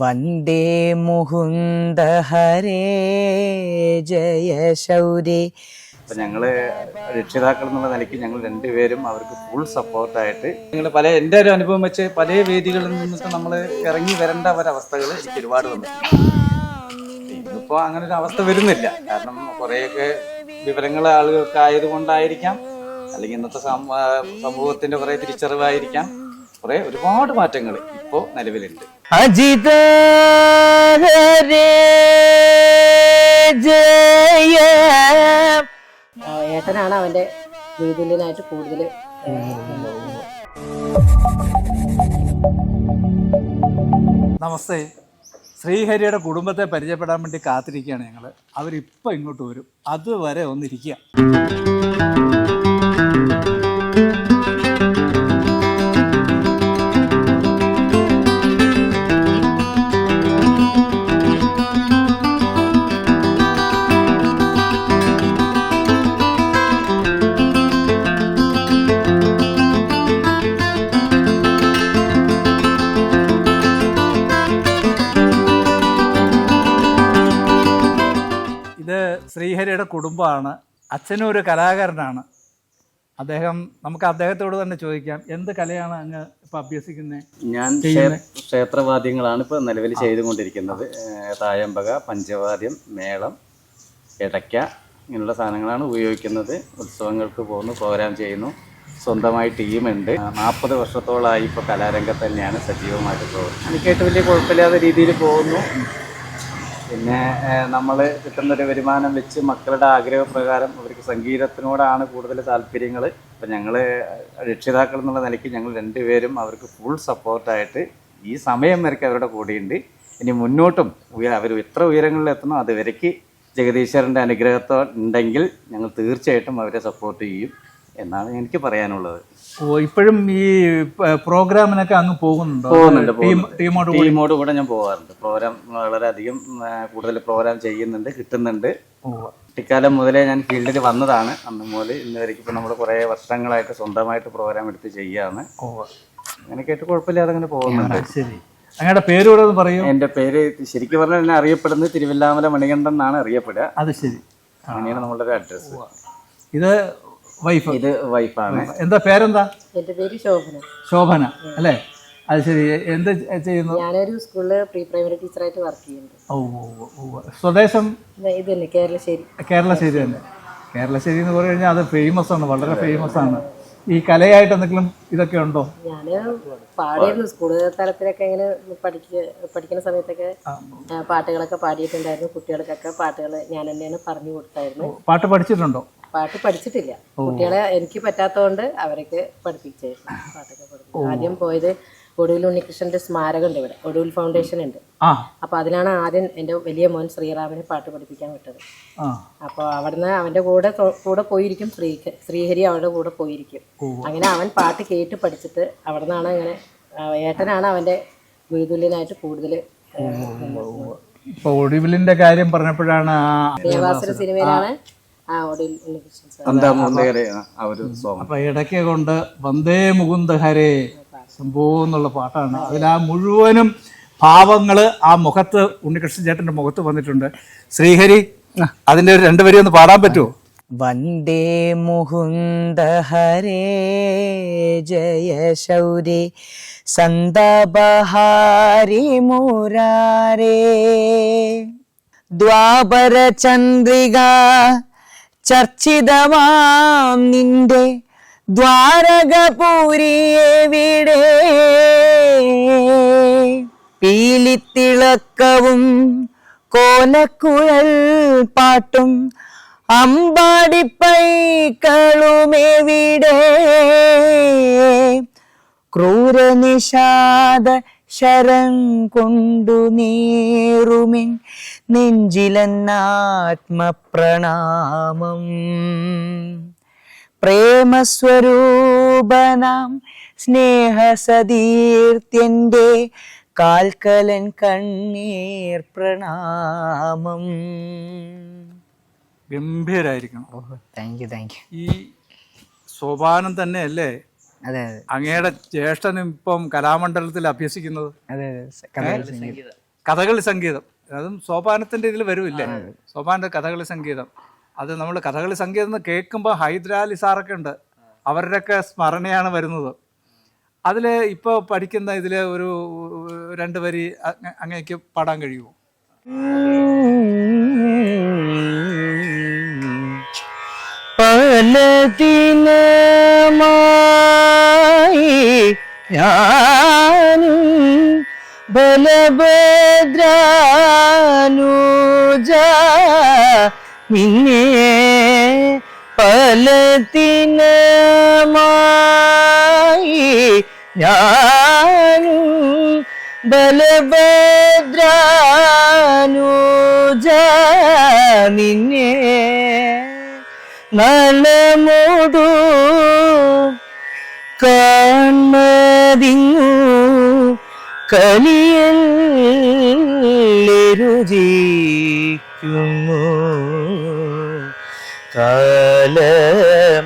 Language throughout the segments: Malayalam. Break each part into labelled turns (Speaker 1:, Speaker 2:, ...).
Speaker 1: വന്ദേ മുകുന്ദ ഹരേ ജയ ശൗരി.
Speaker 2: അപ്പം ഞങ്ങൾ രക്ഷിതാക്കൾ എന്നുള്ള നിലയ്ക്ക് ഞങ്ങൾ രണ്ടുപേരും അവർക്ക് ഫുൾ സപ്പോർട്ടായിട്ട് നിങ്ങൾ പല എന്റെ ഒരു അനുഭവം വെച്ച് പല വേദികളിൽ നിന്നിട്ട് നമ്മൾ ഇറങ്ങി വരേണ്ട ഒരവസ്ഥകൾ എനിക്ക് ഒരുപാട് വന്നിട്ടുണ്ട് ഇന്നിപ്പോൾ അങ്ങനെ ഒരു അവസ്ഥ വരുന്നില്ല. കാരണം കുറേയൊക്കെ വിവരങ്ങൾ ആളുകൾക്ക് ആയതുകൊണ്ടായിരിക്കാം. അല്ലെങ്കിൽ ഇന്നത്തെ സമൂഹത്തിന്റെ കുറേ തിരിച്ചറിവായിരിക്കാം. കുറേ ഒരുപാട് മാറ്റങ്ങൾ ഇപ്പോ നിലവിലുണ്ട്.
Speaker 1: അജിത
Speaker 3: ഏട്ടനാണ് അവന്റെ ഗുരുതുല്യനായിട്ട് കൂടുതൽ
Speaker 4: നമസ്തേ. ശ്രീഹരിയുടെ കുടുംബത്തെ പരിചയപ്പെടാൻ വേണ്ടി കാത്തിരിക്കുകയാണ് ഞങ്ങൾ അവരിപ്പോൾ ഇങ്ങോട്ട് വരും. അതുവരെ ഒന്നിരിക്കുക. ശ്രീഹരിയുടെ കുടുംബമാണ്. അച്ഛനും ഒരു കലാകാരനാണ്. അദ്ദേഹം നമുക്ക് അദ്ദേഹത്തോട് തന്നെ ചോദിക്കാം എന്ത് കലയാണ് അങ്ങ് ഇപ്പം അഭ്യസിക്കുന്നത്
Speaker 2: ഞാൻ ക്ഷേത്രവാദ്യങ്ങളാണ് ഇപ്പോൾ നിലവിൽ ചെയ്തുകൊണ്ടിരിക്കുന്നത്. തായമ്പക പഞ്ചവാദ്യം മേളം ഇടയ്ക്ക ഇങ്ങനെയുള്ള സാധനങ്ങളാണ് ഉപയോഗിക്കുന്നത്. ഉത്സവങ്ങൾക്ക് പോകുന്നു പ്രോഗ്രാം ചെയ്യുന്നു. സ്വന്തമായി ടീമുണ്ട്. നാൽപ്പത് വർഷത്തോളമായി ഇപ്പോൾ കലാരംഗത്ത് തന്നെയാണ് സജീവമായിട്ട് പോകുന്നത്. എനിക്കായിട്ട് വലിയ കുഴപ്പമില്ലാത്ത രീതിയിൽ പോകുന്നു. പിന്നെ നമ്മൾ കിട്ടുന്നൊരു വരുമാനം വെച്ച് മക്കളുടെ ആഗ്രഹപ്രകാരം അവർക്ക് സംഗീതത്തിനോടാണ് കൂടുതൽ താല്പര്യങ്ങൾ അപ്പം ഞങ്ങൾ രക്ഷിതാക്കൾ എന്നുള്ള നിലയ്ക്ക് ഞങ്ങൾ രണ്ടുപേരും അവർക്ക് ഫുൾ സപ്പോർട്ടായിട്ട് ഈ സമയം വരയ്ക്ക് അവരുടെ കൂടെയുണ്ട്. ഇനി മുന്നോട്ടും അവർ എത്ര ഉയരങ്ങളിൽ അതുവരയ്ക്ക് ജഗദീശ്വരന്റെ അനുഗ്രഹത്തോ ഉണ്ടെങ്കിൽ ഞങ്ങൾ തീർച്ചയായിട്ടും അവരെ സപ്പോർട്ട് ചെയ്യും എന്നാണ് എനിക്ക് പറയാനുള്ളത്.
Speaker 4: ഓ ഇപ്പോഴും ഈ പ്രോഗ്രാമിനൊക്കെ അങ്ങ് പോകുന്നുണ്ടോ?
Speaker 2: പോകുന്നുണ്ട്.
Speaker 4: ടീമോട്
Speaker 2: ടീമോട് കൂടെ ഞാൻ പോകാറുണ്ട്. പ്രോഗ്രാം വളരെയധികം കൂടുതൽ പ്രോഗ്രാം ചെയ്യുന്നുണ്ട് കിട്ടുന്നുണ്ട്. കുട്ടിക്കാലം മുതലേ ഞാൻ ഫീൽഡിൽ വന്നതാണ്. അന്ന് മുതൽ ഇന്ന് വരെ ഇപ്പം നമ്മൾ കുറേ വർഷങ്ങളായിട്ട് സ്വന്തമായിട്ട് പ്രോഗ്രാം എടുത്ത് ചെയ്യാണ് അങ്ങനെ കേട്ട് കുഴപ്പമില്ലാതെ അങ്ങനെ പോകുന്നുണ്ട്.
Speaker 4: ശരി. അങ്ങയുടെ പേര് ഒന്ന് പറയൂ.
Speaker 2: എന്റെ പേര് ശരിക്കും പറഞ്ഞാൽ എന്നെ അറിയപ്പെടുന്നത് തിരുവല്ലാമല മണികണ്ഠൻ എന്നാണ് അറിയപ്പെടുക.
Speaker 4: അത് ശരി.
Speaker 2: അങ്ങനെയാണ് നമ്മളുടെ അഡ്രസ്സ്.
Speaker 4: ഇത് വൈഫ്.
Speaker 2: ഇത് വൈഫാണ്.
Speaker 4: എന്താ പേരെന്താ?
Speaker 3: എന്റെ പേര് ശോഭന.
Speaker 4: ശോഭന അല്ലേ? അത് ശരി. എന്ത് ചെയ്യുന്നു?
Speaker 3: ഞാനൊരു സ്കൂളിൽ പ്രീ പ്രൈമറി ടീച്ചറായിട്ട് വർക്ക് ചെയ്യുന്നുണ്ട്.
Speaker 4: ഓ ഓ, ഓ, ഓ. സ്വദേശം?
Speaker 3: ഇത് തന്നെ കേരളശ്ശേരി.
Speaker 4: കേരളശ്ശേരി തന്നെ. കേരളശ്ശേരി എന്ന് പറഞ്ഞു കഴിഞ്ഞാൽ അത് ഫേമസ് ആണ് വളരെ ഫേമസ് ആണ്. ഈ കലയായിട്ട് എന്തെങ്കിലും ഇതൊക്കെ ഉണ്ടോ?
Speaker 3: ഞാൻ പാടിയിരുന്നു. സ്കൂൾ തലത്തിലൊക്കെ ഇങ്ങനെ പഠിക്ക പഠിക്കുന്ന സമയത്തൊക്കെ പാട്ടുകളൊക്കെ പാടിയിട്ടുണ്ടായിരുന്നു. കുട്ടികൾക്കൊക്കെ പാട്ടുകൾ ഞാൻ തന്നെയാണ് പറഞ്ഞു കൊടുത്തായിരുന്നു.
Speaker 4: പാട്ട് പഠിച്ചിട്ടുണ്ടോ?
Speaker 3: പാട്ട് പഠിച്ചിട്ടില്ല. കുട്ടികളെ എനിക്ക് പറ്റാത്തതുകൊണ്ട് അവരൊക്കെ പഠിപ്പിച്ചായിരുന്നു പാട്ടൊക്കെ പഠിപ്പിച്ചു ആദ്യം പോയത് ഒടുവിൽ ഉണ്ണികൃഷ്ണന്റെ സ്മാരകം ഉണ്ട് ഇവിടെ. ഒടുവിൽ ഫൗണ്ടേഷൻ ഉണ്ട്.
Speaker 4: ആ.
Speaker 3: അപ്പൊ അതിനാണ് ആദ്യം എന്റെ വലിയ മോൻ ശ്രീറാമിനെ പാട്ട് പഠിപ്പിക്കാൻ വിട്ടത്. അപ്പൊ അവിടുന്ന് അവന്റെ കൂടെ കൂടെ പോയിരിക്കും ശ്രീ ശ്രീഹരി അവരുടെ കൂടെ പോയിരിക്കും. അങ്ങനെ അവൻ പാട്ട് കേട്ട് പഠിച്ചിട്ട് അവിടെ നിന്നാണ് അങ്ങനെ ഏട്ടനാണ് അവന്റെ ഗുരുതുല്യനായിട്ട് കൂടുതൽ
Speaker 4: ഇപ്പൊ ഒടുവിലിന്റെ കാര്യം പറഞ്ഞപ്പോഴാണ് ആ
Speaker 3: ദേവാസുര സിനിമയിലാണ്
Speaker 4: അപ്പൊ ഇടയ്ക്ക് കൊണ്ട് വന്ദേ മുകുന്ദ ഹരേ. സംഭവ എന്നുള്ള പാട്ടാണ്. അതിൽ ആ മുഴുവനും ഭാവങ്ങൾ ആ മുഖത്ത് ഉണ്ണികൃഷ്ണൻ ചേട്ടന്റെ മുഖത്ത് വന്നിട്ടുണ്ട്. ശ്രീഹരി അതിന്റെ ഒരു രണ്ടുപേരും ഒന്ന് പാടാൻ പറ്റുമോ
Speaker 1: വന്ദേ മുകുന്ദ ഹരേ ജയ ശൗരി സന്ദബഹാരി മുരാരേ. ദ്വാപര ചന്ദ്രിക ചർച്ചിതമാം നിന്റെ ദ്വാരകപൂരിയെവിടെ പീലിത്തിളക്കവും കോലക്കുഴൽ പാട്ടും അമ്പാടിപ്പൈക്കളുമെവിടെ ക്രൂരനിഷാദ ശരം കൊണ്ടു നേറുമിൻ നെഞ്ചിലെന്നാത്മപ്രണാമം പ്രേമസ്വരൂപനാം സ്നേഹസതീർത്യന്റെ കാൽക്കലൻ കണ്ണീർ പ്രണാമം.
Speaker 4: ഗംഭീരായിരിക്കണം.
Speaker 1: താങ്ക് യു താങ്ക് യു
Speaker 4: ഈ സോപാനം തന്നെയല്ലേ
Speaker 1: അതെ അതെ.
Speaker 4: അങ്ങയുടെ ജ്യേഷ്ഠനും ഇപ്പം കലാമണ്ഡലത്തിൽ അഭ്യസിക്കുന്നത്?
Speaker 1: അതെ അതെ കഥകളി സംഗീതം.
Speaker 4: കഥകളി സംഗീതം. അതും സോപാനത്തിന്റെ ഇതിൽ വരുമില്ലേ? സോപാന്റെ കഥകളി സംഗീതം. അത് നമ്മൾ കഥകളി സംഗീതം എന്ന് കേൾക്കുമ്പോൾ ഹൈദരാലി സാറൊക്കെ ഉണ്ട്. അവരുടെയൊക്കെ സ്മരണയാണ് വരുന്നത്. അതിൽ ഇപ്പോൾ പഠിക്കുന്ന ഇതിൽ ഒരു രണ്ട് വരി അങ്ങ- അങ്ങേക്ക് പാടാൻ കഴിയുമോ?
Speaker 1: ഞാനും ബലഭദ്രാനുജ നിന്നെ പലതിനമായി ഞാനും ബലഭദ്രാനുജ നിന്നെ നലമോടു കാൺമതിങ്ങു കലിയൽ രുചിക്കുന്നു കാലം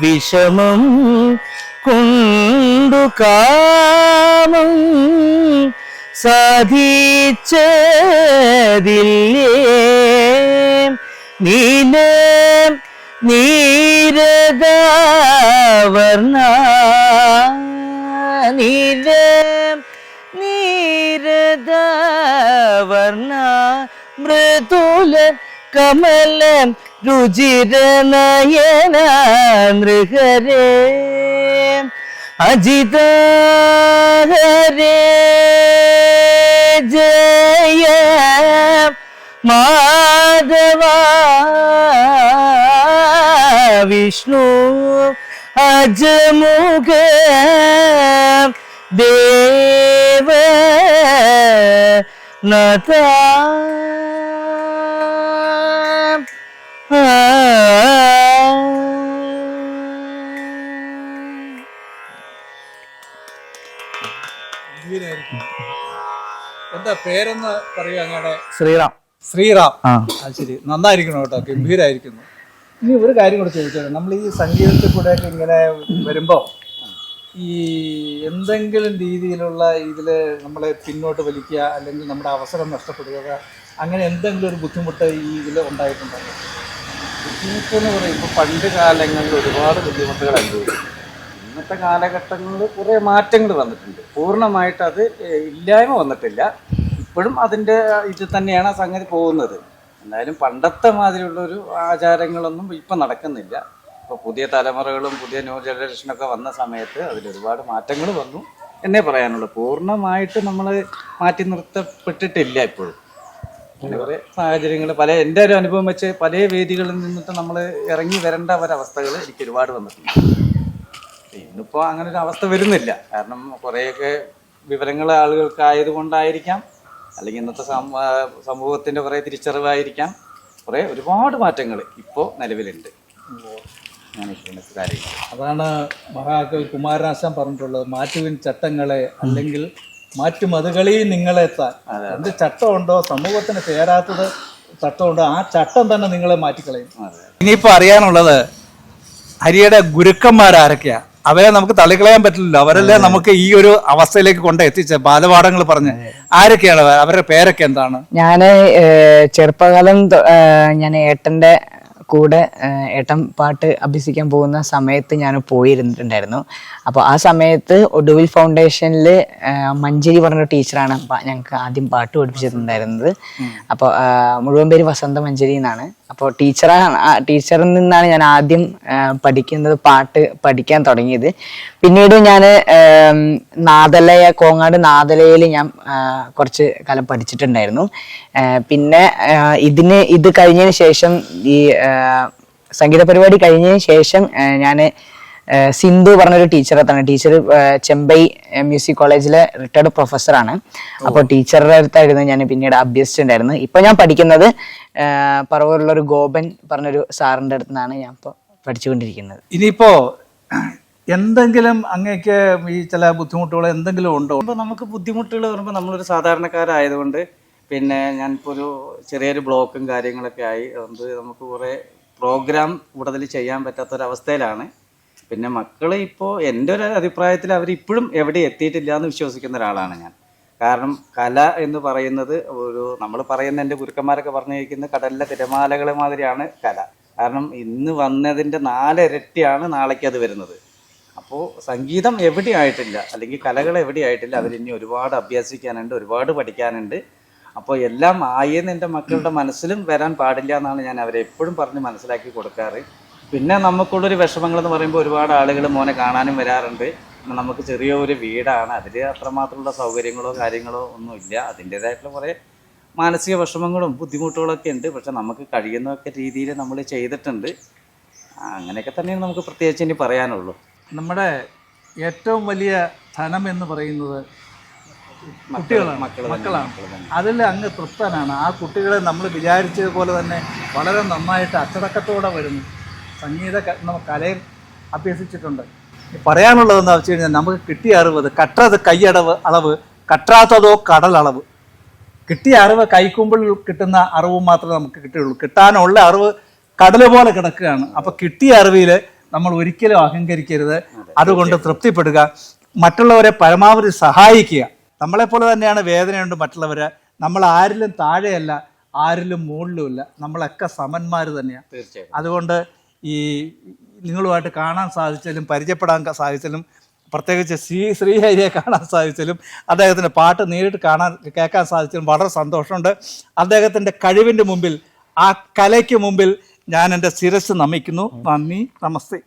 Speaker 1: വിഷമം കൊണ്ടു കാമം സാധിച്ചതില്ലേ? നീല നീരദവർണ നീല നീരദവർണ മൃദുല കമലം രുചിരനയന നൃഹരേ. അജിത ഹരേ ജയ മാധവ. വിഷ്ണു അജമുഖ. ദേവ. നത
Speaker 4: എന്താ പേരെന്ന് പറയുക അങ്ങയുടെ?
Speaker 1: ശ്രീറാം.
Speaker 4: ശ്രീറാം.
Speaker 1: ആ.
Speaker 4: ശരി. നന്നായിരിക്കണം കേട്ടോ. ഗംഭീരായിരിക്കുന്നു. ഇനി ഒരു കാര്യം കൂടെ ചോദിച്ചത് നമ്മൾ ഈ സംഗീതത്തിൽ കൂടെ ഒക്കെ ഇങ്ങനെ വരുമ്പോൾ ഈ എന്തെങ്കിലും രീതിയിലുള്ള ഇതിൽ നമ്മളെ പിന്നോട്ട് വലിക്കുക അല്ലെങ്കിൽ നമ്മുടെ അവസരം നഷ്ടപ്പെടുക അങ്ങനെ എന്തെങ്കിലും ഒരു ബുദ്ധിമുട്ട് ഈ ഇതിൽ ഉണ്ടായിട്ടുണ്ടോ?
Speaker 2: ബുദ്ധിമുട്ട് എന്ന് പറയുമ്പോൾ പണ്ട് കാലങ്ങളിൽ ഒരുപാട് ബുദ്ധിമുട്ടുകൾ അനുഭവിച്ചു. ഇന്നത്തെ കാലഘട്ടങ്ങളിൽ കുറേ മാറ്റങ്ങൾ വന്നിട്ടുണ്ട്. പൂർണമായിട്ട് അത് ഇല്ലായ്മ വന്നിട്ടില്ല. ഇപ്പോഴും അതിന്റെ ഇത് തന്നെയാണ് ആ സംഗതി പോകുന്നത്. എന്തായാലും പണ്ടത്തെ മാതിരിയുള്ള ഒരു ആചാരങ്ങളൊന്നും ഇപ്പം നടക്കുന്നില്ല. ഇപ്പോൾ പുതിയ തലമുറകളും പുതിയ ന്യൂ ജനറേഷനൊക്കെ വന്ന സമയത്ത് അതിലൊരുപാട് മാറ്റങ്ങൾ വന്നു എന്നേ പറയാനുള്ളൂ. പൂർണമായിട്ട് നമ്മൾ മാറ്റി നിർത്തപ്പെട്ടിട്ടില്ല ഇപ്പോഴും. അങ്ങനെ കുറേ സാഹചര്യങ്ങൾ പല എന്റെ ഒരു അനുഭവം വെച്ച് പല വേദികളിൽ നിന്നിട്ട് നമ്മൾ ഇറങ്ങി വരേണ്ട ഒരവസ്ഥകൾ എനിക്ക് ഒരുപാട് വന്നിട്ടുണ്ട്. ഇന്നിപ്പോൾ അങ്ങനെ ഒരു അവസ്ഥ വരുന്നില്ല. കാരണം കുറേയൊക്കെ വിവരങ്ങൾ ആളുകൾക്ക് ആയതുകൊണ്ടായിരിക്കാം. അല്ലെങ്കിൽ ഇന്നത്തെ സമൂഹത്തിന്റെ കുറേ തിരിച്ചറിവായിരിക്കാം. കുറേ ഒരുപാട് മാറ്റങ്ങൾ ഇപ്പോൾ നിലവിലുണ്ട്.
Speaker 4: അതാണ് മഹാകവി കുമാരനാശാൻ പറഞ്ഞിട്ടുള്ളത് മാറ്റുവിൻ ചട്ടങ്ങളെ അല്ലെങ്കിൽ മാറ്റുമതുകളി നിങ്ങളെത്താൻ എന്ത് ചട്ടമുണ്ടോ സമൂഹത്തിന് ചേരാത്തത് ചട്ടമുണ്ടോ ആ ചട്ടം തന്നെ നിങ്ങളെ മാറ്റിക്കളയും. ഇനിയിപ്പോ അറിയാനുള്ളത് ഹരിയുടെ ഗുരുക്കന്മാരാരൊക്കെയാ അവരെ നമുക്ക് തള്ളിക്കളയാൻ പറ്റില്ലല്ലോ. അവരല്ലേ നമുക്ക് ഈ ഒരു അവസ്ഥയിലേക്ക് കൊണ്ട് എത്തിച്ച ബാലപാഠങ്ങൾ പറഞ്ഞ് ആരൊക്കെയാണ്? അവരുടെ പേരൊക്കെ എന്താണ്?
Speaker 1: ഞാൻ ചെറുപ്പകാലം ഞാൻ ഏട്ടന്റെ കൂടെ ഏട്ടൻ പാട്ട് അഭ്യസിക്കാൻ പോകുന്ന സമയത്ത് ഞാൻ പോയിരുന്നിട്ടുണ്ടായിരുന്നു. അപ്പോൾ ആ സമയത്ത് ഒടുവിൽ ഫൗണ്ടേഷനിൽ മഞ്ചേരി പറഞ്ഞ ടീച്ചറാണ് ഞങ്ങൾക്ക് ആദ്യം പാട്ട് പഠിപ്പിച്ചിട്ടുണ്ടായിരുന്നത്. അപ്പോൾ മുഴുവൻ പേര് വസന്ത മഞ്ചേരി എന്നാണ്. അപ്പോൾ ടീച്ചറാണ് ടീച്ചറിൽ നിന്നാണ് ഞാൻ ആദ്യം പഠിക്കുന്നത് പാട്ട് പഠിക്കാൻ തുടങ്ങിയത്. പിന്നീട് ഞാൻ നാദലയ കോങ്ങാട് നാദലയിൽ ഞാൻ കുറച്ച് കാലം പഠിച്ചിട്ടുണ്ടായിരുന്നു. പിന്നെ ഇതിന് ഇത് കഴിഞ്ഞതിന് ശേഷം ഈ സംഗീത പരിപാടി കഴിഞ്ഞതിന് ശേഷം ഞാൻ സിന്ധു പറഞ്ഞൊരു ടീച്ചറെ തന്നെ ടീച്ചർ ചെമ്പൈ മ്യൂസിക് കോളേജിലെ റിട്ടയർഡ് പ്രൊഫസറാണ്. അപ്പോൾ ടീച്ചറുടെ അടുത്തായിരുന്നു ഞാൻ പിന്നീട് അഭ്യസിച്ചിട്ടുണ്ടായിരുന്നു ഇപ്പൊ ഞാൻ പഠിക്കുന്നത് ആ, പറവൂരുള്ള ഒരു ഗോപൻ പറഞ്ഞൊരു സാറിന്റെ അടുത്ത് നിന്നാണ് ഞാൻ ഇപ്പോൾ പഠിച്ചുകൊണ്ടിരിക്കുന്നത്.
Speaker 4: ഇനിയിപ്പോ എന്തെങ്കിലും അങ്ങേക്ക് ഈ ചില ബുദ്ധിമുട്ടുകൾ എന്തെങ്കിലും ഉണ്ടോ?
Speaker 2: അപ്പോൾ നമുക്ക് ബുദ്ധിമുട്ടുകൾ പറയുമ്പോൾ നമ്മളൊരു സാധാരണക്കാരായതുകൊണ്ട് പിന്നെ ഞാനിപ്പോൾ ഒരു ചെറിയൊരു ബ്ലോക്കും കാര്യങ്ങളൊക്കെ ആയി. അതുകൊണ്ട് നമുക്ക് കുറേ പ്രോഗ്രാം കൂടുതൽ ചെയ്യാൻ പറ്റാത്തൊരവസ്ഥയിലാണ്. പിന്നെ മക്കൾ ഇപ്പോൾ എന്റെ ഒരു അഭിപ്രായത്തിൽ അവർ ഇപ്പോഴും എവിടെ എത്തിയിട്ടില്ല എന്ന് വിശ്വസിക്കുന്ന ഒരാളാണ് ഞാൻ. കാരണം കല എന്ന് പറയുന്നത് ഒരു നമ്മൾ പറയുന്ന എന്റെ ഗുരുക്കന്മാരൊക്കെ പറഞ്ഞിരിക്കുന്ന കടലിലെ തിരമാലകളെ മാതിരിയാണ് കല. കാരണം ഇന്ന് വന്നതിന്റെ നാലിരട്ടിയാണ് നാളേക്ക് അത് വരുന്നത്. അപ്പോൾ സംഗീതം എവിടെയായിട്ടില്ല അല്ലെങ്കിൽ കലകൾ എവിടെയായിട്ടില്ല ഇനി ഒരുപാട് അഭ്യസിക്കാനുണ്ട് ഒരുപാട് പഠിക്കാനുണ്ട്. അപ്പോൾ എല്ലാം ആയെന്ന് എന്റെ മക്കളുടെ മനസ്സിലും വരാൻ പാടില്ല എന്നാണ് ഞാൻ അവരെ എപ്പോഴും പറഞ്ഞ് മനസ്സിലാക്കി കൊടുക്കാറ്. പിന്നെ നമുക്കുള്ളൊരു വിഷമങ്ങൾ എന്ന് പറയുമ്പോൾ ഒരുപാട് ആളുകൾ മോനെ കാണാനും വരാറുണ്ട്. നമുക്ക് ചെറിയ ഒരു വീടാണ്. അതിൽ അത്രമാത്രമുള്ള സൗകര്യങ്ങളോ കാര്യങ്ങളോ ഒന്നും ഇല്ല അതിന്റേതായിട്ടുള്ള കുറേ മാനസിക വിഷമങ്ങളും ബുദ്ധിമുട്ടുകളൊക്കെ ഉണ്ട്. പക്ഷെ നമുക്ക് കഴിയുന്നൊക്കെ രീതിയിൽ നമ്മൾ ചെയ്തിട്ടുണ്ട്. അങ്ങനെയൊക്കെ തന്നെയാണ് നമുക്ക് പ്രത്യേകിച്ച് ഇനി പറയാനുള്ളൂ.
Speaker 4: നമ്മുടെ ഏറ്റവും വലിയ ധനം എന്ന് പറയുന്നത് കുട്ടികളാണ് മക്കളാണ്.
Speaker 2: മക്കൾ
Speaker 4: അതിൽ അങ്ങ് തൃപ്തനാണ്. ആ കുട്ടികളെ നമ്മൾ വിചാരിച്ചതുപോലെ തന്നെ വളരെ നന്നായിട്ട് അച്ചടക്കത്തോടെ വരുന്നു. സംഗീത കലയിൽ അഭ്യസിച്ചിട്ടുണ്ട്. പറയാനുള്ളത് എന്താ വെച്ച് കഴിഞ്ഞാൽ നമുക്ക് കിട്ടിയ അറിവ് കട്ടത് കൈയടവ് അളവ് കട്ടാത്തതോ കടലളവ് കിട്ടിയ അറിവ് കൈക്കുമ്പിൾ കിട്ടുന്ന അറിവ് മാത്രമേ നമുക്ക് കിട്ടുകയുള്ളൂ. കിട്ടാനുള്ള അറിവ് കടൽ പോലെ കിടക്കുകയാണ്. അപ്പൊ കിട്ടിയ അറിവിൽ നമ്മൾ ഒരിക്കലും അഹങ്കരിക്കരുത്. അതുകൊണ്ട് തൃപ്തിപ്പെടുക. മറ്റുള്ളവരെ പരമാവധി സഹായിക്കുക. നമ്മളെപ്പോലെ തന്നെയാണ് വേദനയുണ്ട് മറ്റുള്ളവരെ. നമ്മൾ ആരിലും താഴെയല്ല ആരിലും മുകളിലുമില്ല. നമ്മളൊക്കെ സമന്മാർ തന്നെയാണ് അതുകൊണ്ട് ഈ നിങ്ങളുമായിട്ട് കാണാൻ സാധിച്ചാലും പരിചയപ്പെടാൻ സാധിച്ചാലും പ്രത്യേകിച്ച് ശ്രീ ശ്രീഹരിയെ കാണാൻ സാധിച്ചാലും അദ്ദേഹത്തിന്റെ പാട്ട് നേരിട്ട് കാണാൻ കേൾക്കാൻ സാധിച്ചാലും വളരെ സന്തോഷമുണ്ട്. അദ്ദേഹത്തിന്റെ കഴിവിന്റെ മുമ്പിൽ ആ കലയ്ക്ക് മുമ്പിൽ ഞാൻ എന്റെ ശിരസ് നമിക്കുന്നു. നന്ദി നമസ്തേ.